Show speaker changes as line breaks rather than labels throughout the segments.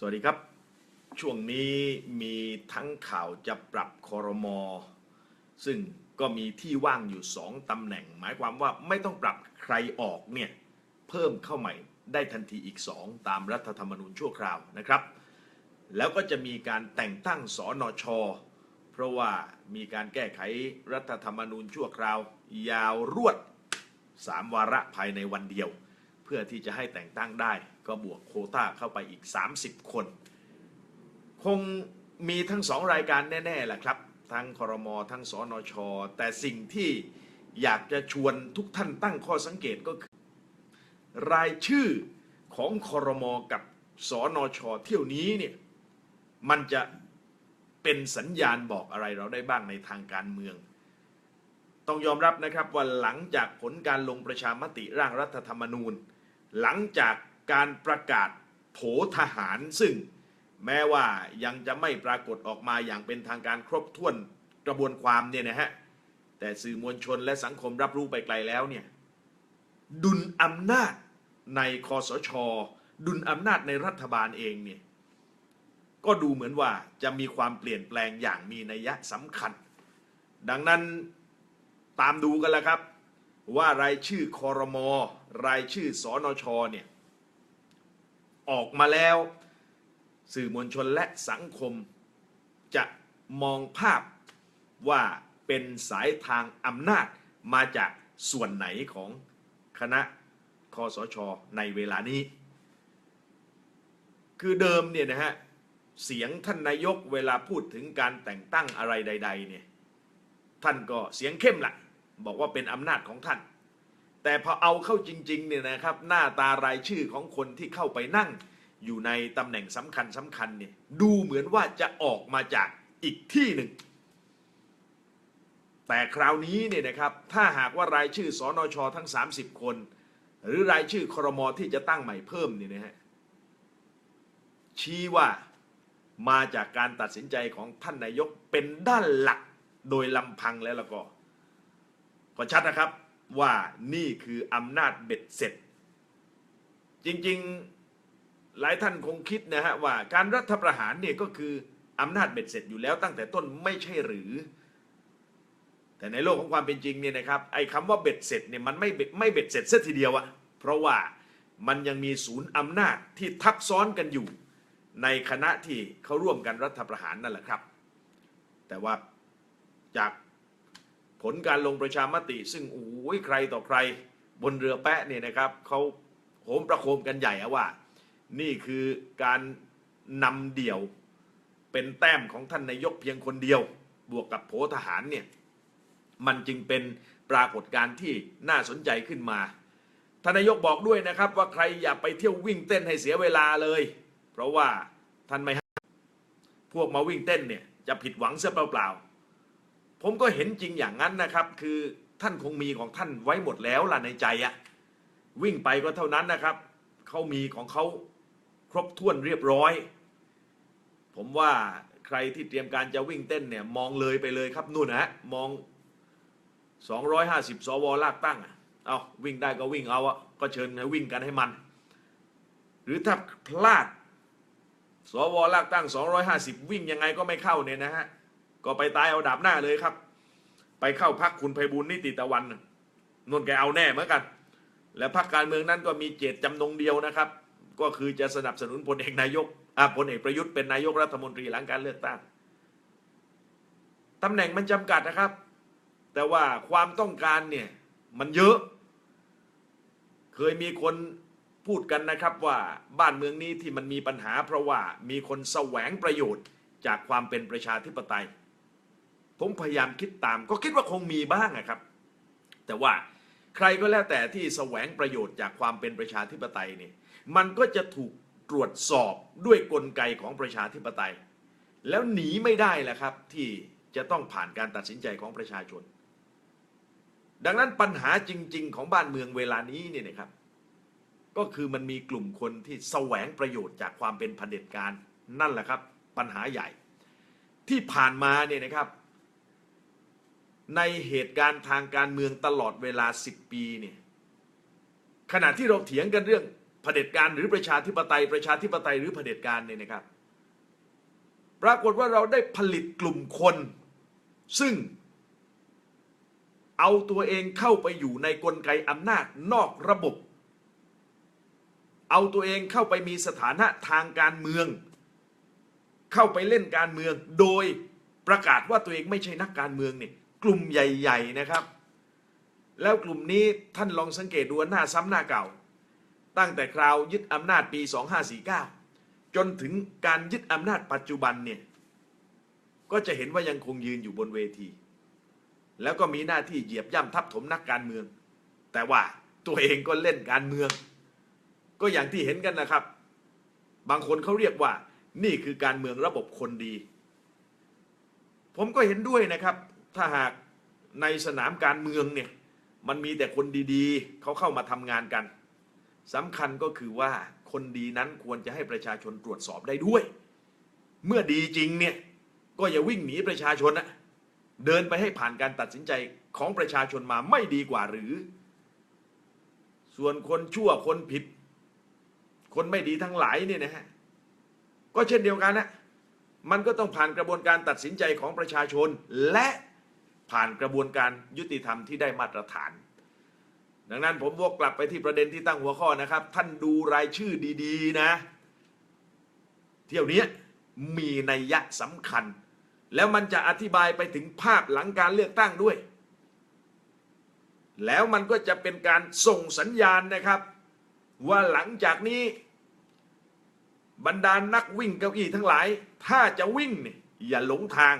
สวัสดีครับ ช่วงนี้มีทั้งข่าวจะปรับคอรมอซึ่งก็มีที่ว่างอยู่สองตำแหน่ง หมายความว่าไม่ต้องปรับใครออกเนี่ยเพิ่มเข้าใหม่ได้ทันทีอีกสองตามรัฐธรรมนูญชั่วคราวนะครับ แล้วก็จะมีการแต่งตั้งสอนอชอเพราะว่ามีการแก้ไขรัฐธรรมนูญชั่วคราว ยาวรวดสามวาระภายในวันเดียว เพื่อที่จะให้แต่งตั้งได้ ก็บวกโคต้าเข้าไปอีก 30 คน คงมีทั้งสองรายการแน่ๆแหละครับ ทั้งคอรมอทั้งสอนอชอแต่สิ่งที่อยากจะชวนทุกท่านตั้งข้อสังเกตก็คือ รายชื่อของคอรมอกับสอนอชอเที่ยวนี้เนี่ยมันจะเป็นสัญญาณบอกอะไรเราได้บ้างในทางการเมือง ต้องยอมรับนะครับว่าหลังจากผลการลงประชามติร่างรัฐธรรมนูญ หลังจาก การประกาศโผทหารซึ่งแม้ว่ายังจะไม่ปรากฏออกมาอย่างเป็นทางการครบถ้วนกระบวนความเนี่ยนะฮะแต่สื่อมวลชนและสังคมรับรู้ไปไกลแล้วเนี่ยดุลอำนาจในคอสช ดุลอำนาจในรัฐบาลเองเนี่ยก็ดูเหมือนว่าจะมีความเปลี่ยนแปลงอย่างมีนัยสำคัญ ดังนั้นตามดูกันแล้วครับ ว่ารายชื่อคอรมอรายชื่อสอนอชเนี่ย ออกมาแล้ว สื่อมวลชนและสังคม จะมองภาพว่าเป็นสายทางอำนาจมาจากส่วนไหนของคณะคอสชในเวลานี้ คือเดิมเนี่ยนะฮะเสียงท่านนายกเวลาพูดถึงการแต่งตั้งอะไรใด ๆ เนี่ย ท่านก็เสียงเข้มละบอกว่าเป็นอำนาจของท่าน แต่พอเอาเข้าจริงๆเนี่ยนะครับหน้าตารายชื่อของคนที่เข้าไปนั่ง อยู่ในตำแหน่งสำคัญสำคัญเนี่ยดูเหมือนว่าจะออกมาจากอีกที่หนึ่ง แต่คราวนี้เนี่ยนะครับถ้าหากว่ารายชื่อสอนอชทั้ง 30 คน หรือรายชื่อครมที่จะตั้งใหม่เพิ่มเนี่ยนะฮะชี้ว่ามาจากการตัดสินใจของท่านนายกเป็นด้านหลักโดยลำพังแล้วล้วก็ก็ชัดนะครับ ว่านี่คืออำนาจเบ็ดเสร็จ จริงๆหลายท่านคงคิดนะฮะว่าการรัฐประหารเนี่ยก็คืออำนาจเบ็ดเสร็จอยู่แล้วตั้งแต่ต้นไม่ใช่หรือ แต่ในโลกของความเป็นจริงเนี่ยนะครับไอ้คำว่าเบ็ดเสร็จเนี่ยมันไม่เบ็ดไม่เบ็ดเสร็จเสียทีเดียวอะเพราะว่ามันยังมีศูนย์อำนาจที่ทับซ้อนกันอยู่ ในคณะที่เขาร่วมกันรัฐประหารนั่นแหละครับ แต่ว่าจาก ผลการลงประชามติ ซึ่งโอ้ยใครต่อใครบนเรือแปะเนี่ยนะครับเขาโหมประโคมกันใหญ่อะว่า นี่คือการนำเดี่ยวเป็นแต้มของท่านนายกเพียงคนเดียว บวกกับโผทหารเนี่ยมันจึงเป็นปรากฏการณ์ที่น่าสนใจขึ้นมาท่านนายกบอกด้วยนะครับว่าใครอย่าไปเที่ยววิ่งเต้นให้เสียเวลาเลย เพราะว่าท่านไม่ให้พวกมาวิ่งเต้นเนี่ยจะผิดหวังเสียเปล่าๆ ผมก็เห็นจริงอย่างนั้นนะครับ คือท่านคงมีของท่านไว้หมดแล้วล่ะในใจอะวิ่งไปก็เท่านั้นนะครับเขามีของเขาครบถ้วนเรียบร้อย ผมว่าใครที่เตรียมการจะวิ่งเต้นเนี่ยมองเลยไปเลยครับนู่นนะฮะมอง 250 สวลากตั้งอะเอาวิ่งได้ก็วิ่งเอาอะก็เชิญให้วิ่งกันให้มัน หรือถ้าพลาด สวลากตั้ง 250 วิ่งยังไงก็ไม่เข้าเนี่ยนะฮะ ก็ไปตายเอาดาบหน้าเลยครับ ไปเข้าพักคุณไพบูลย์นิติตะวันน่นแกเอาแน่เหมือนกัน และพรรคการเมืองนั้นก็มีเจตจำนงเดียวนะครับ ก็คือจะสนับสนุนพลเอกนายกอ่าพลเอกประยุทธ์เป็นนายกรัฐมนตรีหลังการเลือกตั้งตำแหน่งมันจำกัดนะครับ แต่ว่าความต้องการเนี่ยมันเยอะ เคยมีคนพูดกันนะครับว่าบ้านเมืองนี้ที่มันมีปัญหาเพราะว่ามีคนแสวงประโยชน์จากความเป็นประชาธิปไตย ผมพยายามคิดตาม ก็คิดว่าคงมีบ้างนะครับ แต่ว่าใครก็แล้วแต่ที่แสวงประโยชน์จากความเป็นประชาธิปไตยเนี่ยมันก็จะถูกตรวจสอบด้วยกลไกของประชาธิปไตย แล้วหนีไม่ได้แหละครับ ที่จะต้องผ่านการตัดสินใจของประชาชน ดังนั้นปัญหาจริง ๆ ของบ้านเมืองเวลานี้เนี่ยนะครับ ก็คือมันมีกลุ่มคนที่แสวงประโยชน์จากความเป็นเผด็จการนั่นแหละครับ ปัญหาใหญ่ ที่ผ่านมาเนี่ยนะครับ ในเหตุการณ์ทางการเมืองตลอดเวลา 10 ปีเนี่ยขณะที่เราเถียงกันเรื่องเผผด็จการหรือประชาธิปไตย ประชาธิปไตยหรือเผด็จการเนี่ยนะครับ ปรากฏว่าเราได้ผลิตกลุ่มคน ซึ่ง เอาตัวเองเข้าไปอยู่ในกลไกอำนาจนอกระบบ เอาตัวเองเข้าไปมีสถานะทางการเมือง เข้าไปเล่นการเมือง โดยประกาศว่าตัวเองไม่ใช่นักการเมืองเนี่ย กลุ่มใหญ่ ๆนะครับ แล้วกลุ่มนี้ท่านลองสังเกตดูหน้าซ้ำหน้าเก่า ตั้งแต่คราวยึดอำนาจปี 2549 จนถึงการยึดอำนาจปัจจุบันเนี่ยก็จะเห็นว่ายังคงยืนอยู่บนเวที แล้วก็มีหน้าที่เหยียบย่ำทับถมนักการเมือง แต่ว่าตัวเองก็เล่นการเมือง ก็อย่างที่เห็นกันนะครับ บางคนเขาเรียกว่า นี่คือการเมืองระบบคนดี ผมก็เห็นด้วยนะครับ ถ้าหากในสนามการเมืองเนี่ยมันมีแต่คนดีๆ เขาเข้ามาทำงานกันสำคัญก็คือว่าคนดีนั้นควรจะให้ประชาชนตรวจสอบได้ด้วย เมื่อดีจริงเนี่ยก็อย่าวิ่งหนีประชาชนนะเดินไปให้ผ่านการตัดสินใจของประชาชนมาไม่ดีกว่าหรือ ส่วนคนชั่วคนผิด คนไม่ดีทั้งหลายเนี่ยนะฮะก็เช่นเดียวกันนะมันก็ต้องผ่านกระบวนการตัดสินใจของประชาชนและ ผ่านกระบวนการยุติธรรมที่ได้มาตรฐาน ดังนั้นผมวกกลับไปที่ประเด็นที่ตั้งหัวข้อนะครับ ท่านดูรายชื่อดีๆนะ เที่ยวนี้มีนัยยะสำคัญ แล้วมันจะอธิบายไปถึงภาพหลังการเลือกตั้งด้วย แล้วมันก็จะเป็นการส่งสัญญาณนะครับ ว่าหลังจากนี้ บรรดานักวิ่งเก้าอี้ทั้งหลาย ถ้าจะวิ่งเนี่ยอย่าหลงทาง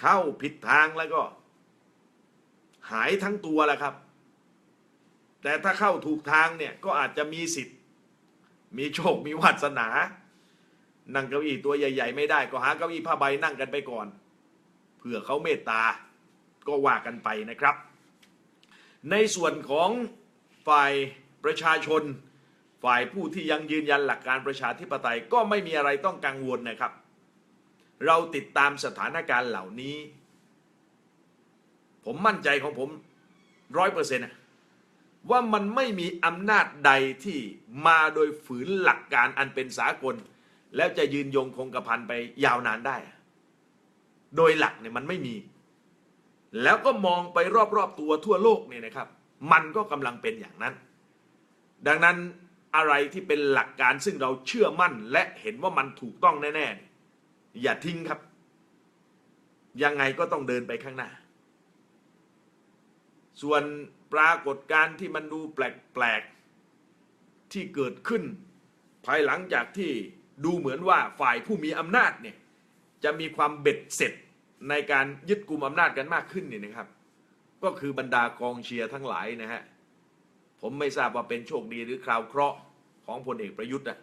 เข้าผิดทางแล้วก็ หายทั้งตัวแหละครับ แต่ถ้าเข้าถูกทางเนี่ยก็อาจจะมีสิทธิ์ มีโชคมีวาสนา นั่งเก้าอี้ตัวใหญ่ ๆ ไม่ได้ก็หาเก้าอี้ผ้าใบนั่งกันไปก่อนเพื่อเขาเมตตาก็ว่ากันไปนะครับ ในส่วนของฝ่ายประชาชน ฝ่ายผู้ที่ยังยืนยันหลักการประชาธิปไตยก็ไม่มีอะไรต้องกังวลนะครับ เราติดตามสถานการณ์เหล่านี้ ผมมั่นใจของผมร้อยเปอร์เซ็นต์ว่ามันไม่มีอำนาจใดที่มาโดยฝืนหลักการอันเป็นสากล แล้วจะยืนยงคงกระพันไปยาวนานได้ โดยหลักเนี่ยมันไม่มี แล้วก็มองไปรอบๆตัวทั่วโลกเนี่ยนะครับ มันก็กำลังเป็นอย่างนั้น ดังนั้นอะไรที่เป็นหลักการซึ่งเราเชื่อมั่นและเห็นว่ามันถูกต้องแน่ๆ อย่าทิ้งครับ ยังไงก็ต้องเดินไปข้างหน้า ส่วนปรากฏการณ์ที่มันดูแปลกๆ ที่เกิดขึ้น ภายหลังจากที่ดูเหมือนว่าฝ่ายผู้มีอำนาจเนี่ยจะมีความเบ็ดเสร็จในการยึดกลุ่มอำนาจกันมากขึ้นเนี่ยนะครับ ก็คือบรรดากองเชียร์ทั้งหลายนะฮะผมไม่ทราบว่าเป็นโชคดีหรือคราวเคราะห์ของพลเอกประยุทธ์อะ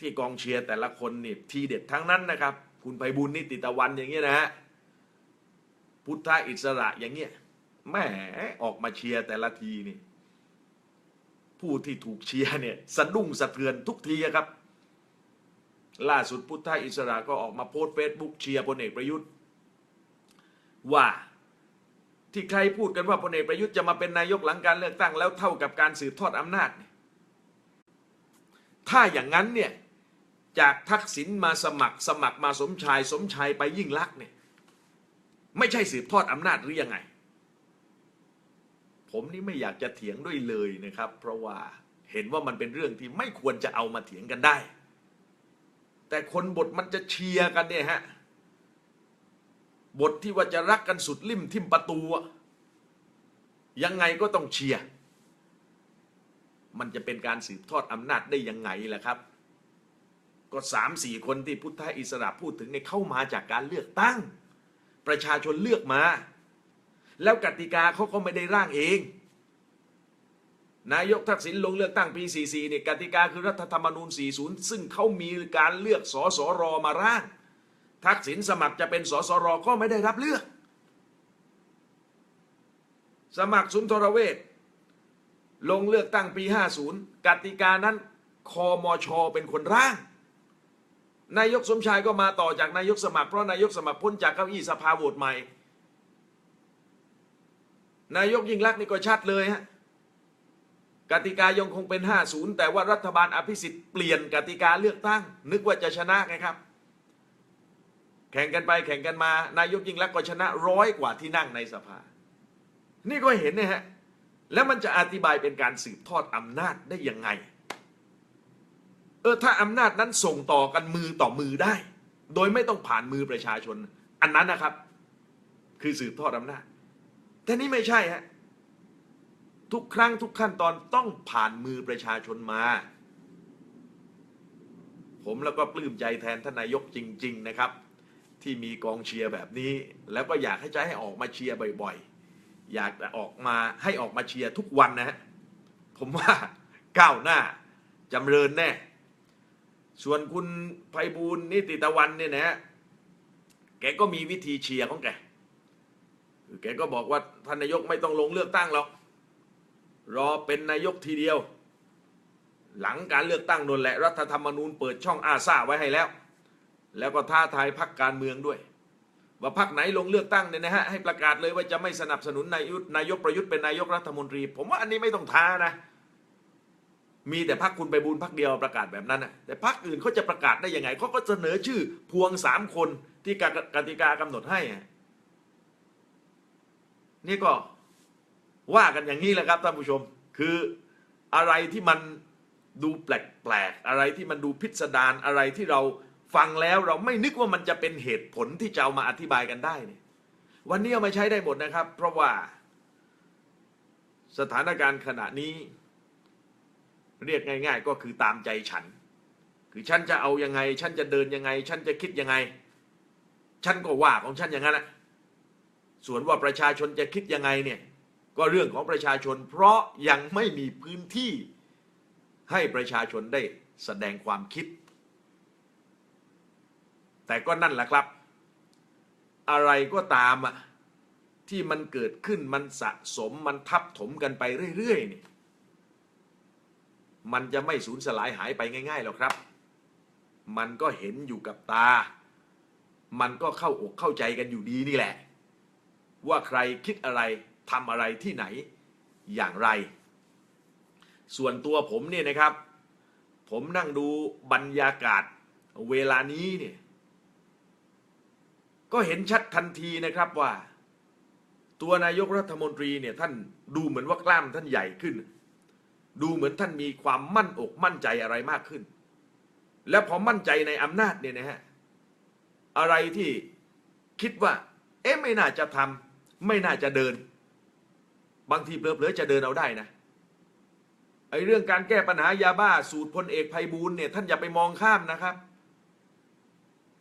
ที่กองเชียร์แต่ละคนนี่ทีเด็ดทั้งนั้นนะครับ คุณไพบุญนิติตะวันอย่างเงี้ยนะฮะพุทธอิสระอย่างเงี้ยแหมออกมาเชียร์แต่ละทีนี่ ผู้ที่ถูกเชียร์เนี่ยสะดุ้งสะเทือนทุกทีครับ ล่าสุดพุทธอิสระก็ออกมาโพสต์เฟซบุ๊กเชียร์พลเอกประยุทธ์ ว่าที่ใครพูดกันว่าพลเอกประยุทธ์จะมาเป็นนายกหลังการเลือกตั้งแล้วเท่ากับการสืบทอดอำนาจ ถ้าอย่างนั้นเนี่ย จากทักษิณมาสมัครสมัครมาสมชายสมชายไปยิ่งลักษณ์เนี่ยไม่ใช่สืบทอดอำนาจหรือยังไง ผมนี่ไม่อยากจะเถียงด้วยเลยนะครับ เพราะว่าเห็นว่ามันเป็นเรื่องที่ไม่ควรจะเอามาเถียงกันได้ แต่คนบทมันจะเชียร์กันเนี่ยฮะบทที่ว่าจะรักกันสุดลิ่มทิมประตูยังไงก็ต้องเชียร์มันจะเป็นการสืบทอดอำนาจได้ยังไงล่ะครับ ก็สามสี่คนที่พุทธอิสระพูดถึงเนี่ยเข้ามาจากการเลือกตั้ง ประชาชนเลือกมา แล้วกติกาเขาก็ไม่ได้ร่างเอง นายกทักษิณลงเลือกตั้งปี 44เนี่ยกติกาคือรัฐธรรมนูญ 40 ซึ่งเขามีการเลือกสสรมาร่าง ทักษิณสมัครจะเป็นสสรก็ไม่ได้รับเลือก สมัครสุนทรเวชลงเลือกตั้งปี 50 กติกานั้นคอมชเป็นคนร่าง นายกสมชายก็มาต่อจากนายกสมัครเพราะนายกสมัครพ้นจากเก้าอี้สภาโหวตใหม่ นายกยิ่งรักษณ์นี่ก็ชัดเลยฮะกติกายังคงเป็น 50 แต่ว่ารัฐบาลอภิสิทธิ์เปลี่ยนกติกาเลือกตั้ง นึกว่าจะชนะไงครับ แข่งกันไปแข่งกันมา นายกยิ่งรักษณ์ก็ชนะร้อยกว่าที่นั่งในสภา นี่ก็เห็นนะฮะแล้วมันจะอธิบายเป็นการสืบทอดอำนาจได้ยังไง เออถ้าอำนาจนั้นส่งต่อกันมือต่อมือได้ โดยไม่ต้องผ่านมือประชาชน อันนั้นนะครับ คือสืบทอดอำนาจ แต่นี่ไม่ใช่ฮะทุกครั้งทุกขั้นตอนต้องผ่านมือประชาชนมา ผมแล้วก็ปลื้มใจแทนท่านนายกจริง ๆ นะครับ ที่มีกองเชียร์แบบนี้ แล้วก็อยากให้ใจให้ออกมาเชียร์บ่อย ๆ อยากจะออกมาให้ออกมาเชียร์ทุกวันนะฮะผมว่าก้าวหน้าจำเริญแน่ ส่วนคุณไพบูลนิติตะวันเนี่ยนะฮะแกก็มีวิธีเชียร์ของแกแกก็บอกว่าท่านนายกไม่ต้องลงเลือกตั้งหรอก รอเป็นนายกทีเดียว หลังการเลือกตั้งนนแหละรัฐธรรมนูญเปิดช่องอาซาไว้ให้แล้ว แล้วก็ท้าทายพักการเมืองด้วย ว่าพักไหนลงเลือกตั้งเนี่ยนะฮะให้ประกาศเลยว่าจะไม่สนับสนุนนายกนายกประยุทธ์เป็นนายกรัฐมนตรี ผมว่าอันนี้ไม่ต้องท้านะ มีแต่พักคุณไปบูลพักเดียวประกาศแบบนั้นนะแต่พักอื่นเขาจะประกาศได้ยังไงเขาก็เสนอชื่อพวงสามคนที่กกติกากำหนดให้นี่ก็ว่ากันอย่างนี้แหละครับท่านผู้ชม คืออะไรที่มันดูแปลกๆอะไรที่มันดูพิสดารอะไรที่เราฟังแล้วเราไม่นึกว่ามันจะเป็นเหตุผลที่จะเอามาอธิบายกันได้เนี่ยวันนี้เอามาใช้ได้หมดนะครับ เพราะว่าสถานการณ์ขณะนี้ เรียกง่าย ๆ ก็คือตามใจฉัน คือฉันจะเอายังไง ฉันจะเดินยังไง ฉันจะคิดยังไง ฉันก็ว่าของฉันอย่างนั้นแหละส่วนว่าประชาชนจะคิดยังไงเนี่ยก็เรื่องของประชาชน เพราะยังไม่มีพื้นที่ให้ประชาชนได้แสดงความคิด แต่ก็นั่นแหละครับ อะไรก็ตามอะที่มันเกิดขึ้นมันสะสมมันทับถมกันไปเรื่อยๆเนี่ย มันจะไม่สูญสลายหายไปง่ายๆหรอกครับ มันก็เห็นอยู่กับตา มันก็เข้าอกเข้าใจกันอยู่ดีนี่แหละ ว่าใครคิดอะไรทำอะไรที่ไหนอย่างไร ส่วนตัวผมเนี่ยนะครับ ผมนั่งดูบรรยากาศเวลานี้เนี่ยก็เห็นชัดทันทีนะครับว่า ตัวนายกรัฐมนตรีเนี่ยท่านดูเหมือนว่ากล้ามท่านใหญ่ขึ้น ดูเหมือนท่านมีความมั่นอกมั่นใจอะไรมากขึ้น และพอมั่นใจในอำนาจเนี่ยนะฮะอะไรที่คิดว่า เอ๊ะไม่น่าจะทำไม่น่าจะเดิน บางทีเผลอๆจะเดินเอาได้นะไอ้เรื่องการแก้ปัญหายาบ้าสูตรพลเอกไพบูลเนี่ยท่านอย่าไปมองข้ามนะครับ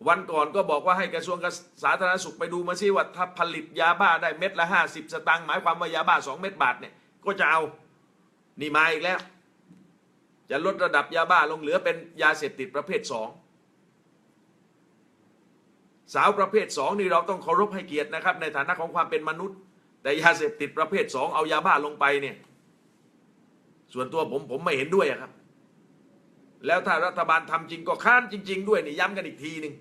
วันก่อนก็บอกว่าให้กระทรวงสาธารณสุขไปดูมาซิว่าถ้าผลิตยาบ้าได้เม็ดละห้าสิบสตางค์หมายความว่ายาบ้าสองเม็ดบาทเนี่ยก็จะเอา นี่มาอีกแล้ว จะลดระดับยาบ้าลงเหลือเป็นยาเสพติดประเภทสองสาวประเภทสองนี่เราต้องเคารพให้เกียรตินะครับ ในฐานะของความเป็นมนุษย์ แต่ยาเสพติดประเภทสองเอายาบ้าลงไปเนี่ย ส่วนตัวผมผมไม่เห็นด้วยครับ แล้วถ้ารัฐบาลทำจริงก็ค้านจริง ๆ ด้วยนี่ย้ำกันอีกทีหนึ่ง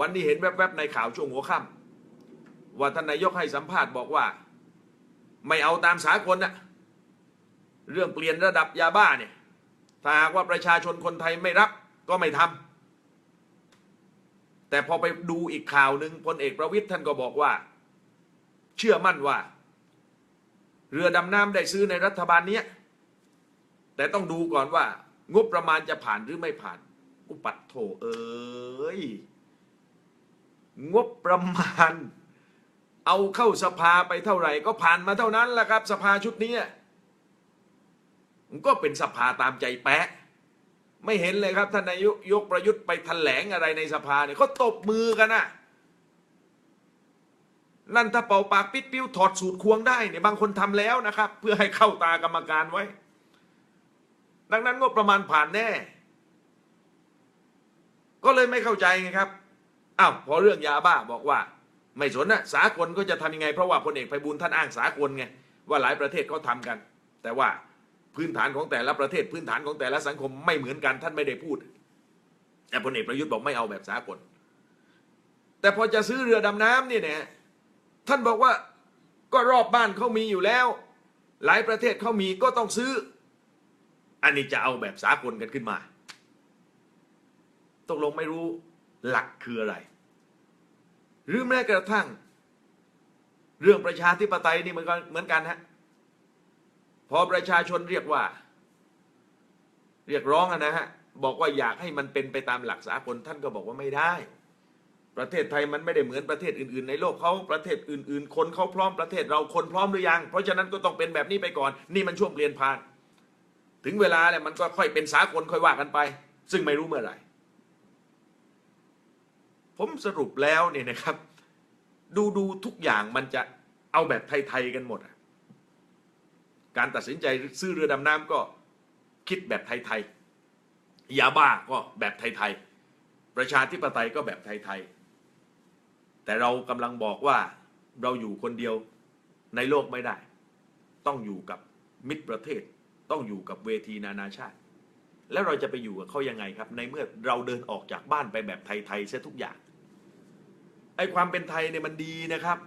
วันนี้เห็นแวบๆในข่าวช่วงหัวค่ำว่าท่านนายกให้สัมภาษณ์บอกว่า ไม่เอาตามสากลนะ เรื่องเปลี่ยนระดับยาบ้าเนี่ยถ้าหากว่าประชาชนคนไทยไม่รับก็ไม่ทำแต่พอไปดูอีกข่าวหนึ่งพลเอกประวิทย์ท่านก็บอกว่า เชื่อมั่นว่า เรือดำน้ำได้ซื้อในรัฐบาลเนี้ยแต่ต้องดูก่อนว่า งบประมาณจะผ่านหรือไม่ผ่านอุปัตโถเอ้ยงบประมาณ เอาเข้าสภาไปเท่าไหร่ ก็ผ่านมาเท่านั้นแหละครับ สภาชุดนี้ ก็เป็นสภาตามใจแปะไม่เห็นเลยครับท่านนายกยกประยุทธ์ไปแถลงอะไรในสภาเนี่ยเขาตบมือกันนะนั่นถ้าเป่าปากปิดปิ้วถอดสูตรควงได้เนี่ยบางคนทำแล้วนะครับ เพื่อให้เข้าตากรรมการไว้ ดังนั้นงบประมาณผ่านแน่ ก็เลยไม่เข้าใจไงครับอ้าวพอเรื่องยาบ้าบอกว่า ไม่สนนะสากลก็จะทำยังไง เพราะว่าพลเอกไพบูลท่านอ้างสากลไงว่าหลายประเทศเขาทากัน แต่ว่า พื้นฐานของแต่ละประเทศพื้นฐานของแต่ละสังคมไม่เหมือนกันท่านไม่ได้พูด แต่พลเอกประยุทธ์บอกไม่เอาแบบสากล แต่พอจะซื้อเรือดำน้ำเนี่ยนะท่านบอกว่าก็รอบบ้านเขามีอยู่แล้ว หลายประเทศเขามีก็ต้องซื้อ อันนี้จะเอาแบบสากลกันขึ้นมาตกลงไม่รู้หลักคืออะไร หรือแม้กระทั่ง เรื่องประชาธิปไตยนี่เหมือนกันเหมือนกันฮะ พอประชาชนเรียกว่า เรียกร้องนะฮะบอกว่าอยากให้มันเป็นไปตามหลักสากลท่านก็บอกว่าไม่ได้ ประเทศไทยมันไม่ได้เหมือนประเทศอื่นๆ ในโลกเขาประเทศอื่น ๆ คนเขาพร้อมประเทศเราคนพร้อมหรือยัง เพราะฉะนั้นก็ต้องเป็นแบบนี้ไปก่อน นี่มันช่วงเปลี่ยนผ่าน ถึงเวลาเนี่ยมันก็ค่อยเป็นสากลค่อยว่ากันไป ซึ่งไม่รู้เมื่อไหร่ผมสรุปแล้วเนี่ยนะครับ ดูดูทุกอย่างมันจะเอาแบบไทย ๆ กันหมดอะ การตัดสินใจซื้อเรือดำน้ำก็คิดแบบไทยๆยาบ้าก็แบบไทยๆประชาธิปไตยก็แบบไทยๆแต่เรากำลังบอกว่าเราอยู่คนเดียวในโลกไม่ได้ ต้องอยู่กับมิตรประเทศ ต้องอยู่กับเวทีนานาชาติ แล้วเราจะไปอยู่กับเขายังไงครับ ในเมื่อเราเดินออกจากบ้านไปแบบไทยๆเสียทุกอย่างไอ้ความเป็นไทยเนี่ยมันดีนะครับ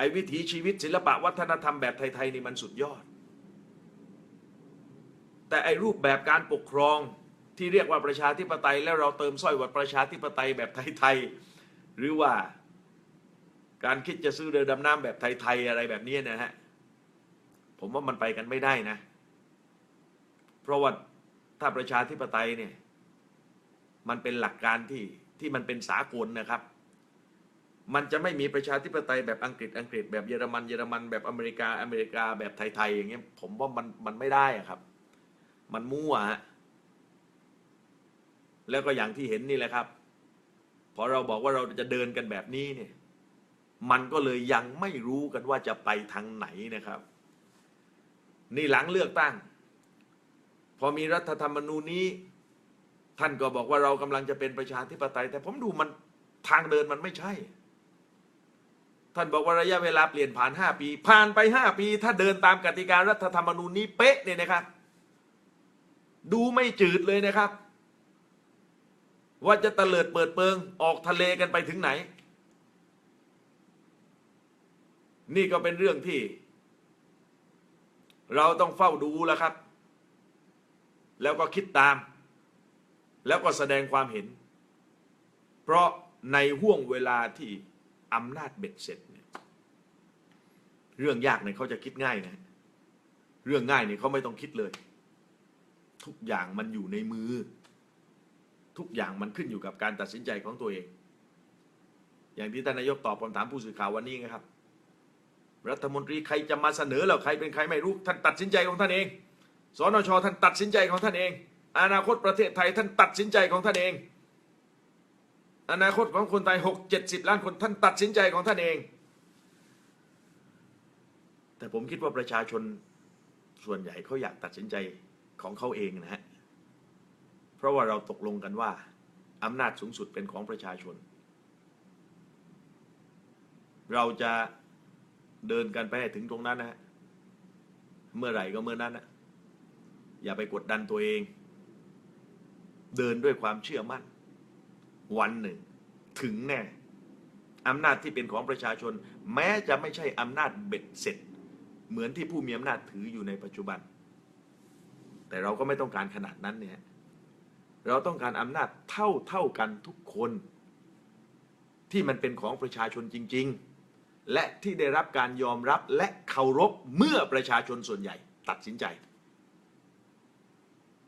ไอ้วิถีชีวิตศิลปะวัฒนธรรมแบบไทยๆนี่มันสุดยอด แต่ไอ้รูปแบบการปกครองที่เรียกว่าประชาธิปไตย แล้วเราเติมสร้อยว่าประชาธิปไตยแบบไทยๆหรือว่าการคิดจะซื้อเรือดำน้ำแบบไทยๆอะไรแบบนี้นะฮะผมว่ามันไปกันไม่ได้นะ เพราะว่าถ้าประชาธิปไตยเนี่ยมันเป็นหลักการที่ที่มันเป็นสากลนะครับ มันจะไม่มีประชาธิปไตยแบบอังกฤษอังกฤษแบบเยอรมันเยอรมันแบบอเมริกาอเมริกาแบบไทยๆอย่างเงี้ยผมว่ามันมันไม่ได้ครับ มันมั่วฮะแล้วก็อย่างที่เห็นนี่แหละครับพอเราบอกว่าเราจะเดินกันแบบนี้เนี่ย มันก็เลยยังไม่รู้กันว่าจะไปทางไหนนะครับ นี่หลังเลือกตั้ง พอมีรัฐธรรมนูญนี้ ท่านก็บอกว่าเรากำลังจะเป็นประชาธิปไตย แต่ผมดูมันทางเดินมันไม่ใช่ ท่านบอกว่าระยะเวลาเปลี่ยนผ่านห้าปี ผ่านไปห้าปี ถ้าเดินตามกติการัฐธรรมนูญนี้เป๊ะเนี่ยนะครับ ดูไม่จืดเลยนะครับ ว่าจะตะเลิดเปิดเปิง ออกทะเลกันไปถึงไหน นี่ก็เป็นเรื่องที่ เราต้องเฝ้าดูแล้วครับ แล้วก็คิดตาม แล้วก็แสดงความเห็น เพราะในห่วงเวลาที่ อำนาจเบ็ดเสร็จเนี่ยเรื่องยากเนี่ยเขาจะคิดง่ายนะเรื่องง่ายเนี่ยเขาไม่ต้องคิดเลย ทุกอย่างมันอยู่ในมือ ทุกอย่างมันขึ้นอยู่กับการตัดสินใจของตัวเอง อย่างที่ท่านนายกตอบคำถามผู้สื่อข่าววันนี้ไงครับ รัฐมนตรีใครจะมาเสนอแล้วใครเป็นใครไม่รู้ท่านตัดสินใจของท่านเองสนชท่านตัดสินใจของท่านเอง อนาคตประเทศไทยท่านตัดสินใจของท่านเอง อนาคตของคนไทยหกเจ็ดสิบล้านคนท่านตัดสินใจของท่านเอง แต่ผมคิดว่าประชาชนส่วนใหญ่เขาอยากตัดสินใจของเขาเองนะฮะ เพราะว่าเราตกลงกันว่าอำนาจสูงสุดเป็นของประชาชน เราจะเดินกันไปถึงตรงนั้นนะฮะ เมื่อไหร่ก็เมื่อนั้นนะอย่าไปกดดันตัวเอง เดินด้วยความเชื่อมั่น วันหนึ่ง ถึงแน่อำนาจที่เป็นของประชาชน แม้จะไม่ใช่อำนาจเบ็ดเสร็จ เหมือนที่ผู้มีอำนาจถืออยู่ในปัจจุบัน แต่เราก็ไม่ต้องการขนาดนั้นเนี่ยเราต้องการอำนาจเท่าเท่ากันทุกคน ที่มันเป็นของประชาชนจริง ๆ และที่ได้รับการยอมรับและเคารพเมื่อประชาชนส่วนใหญ่ ตัดสินใจ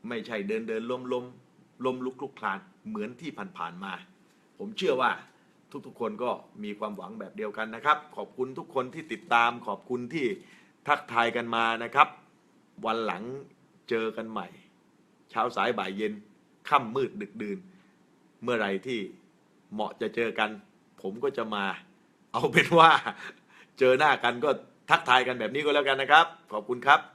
ไม่ใช่เดินเดินล้มล้มล้มลุกลุกคลาน เหมือนที่ผ่านๆมา ผมเชื่อว่าทุกๆคนก็มีความหวังแบบเดียวกันนะครับ ขอบคุณทุกคนที่ติดตาม ขอบคุณที่ทักทายกันมานะครับ วันหลังเจอกันใหม่ เช้าสายบ่ายเย็นค่ำมืดดึกดื่น เมื่อไหรที่เหมาะจะเจอกัน ผมก็จะมา เอาเป็นว่าเจอหน้ากันก็ทักทายกันแบบนี้ก็แล้วกันนะครับ ขอบคุณครับ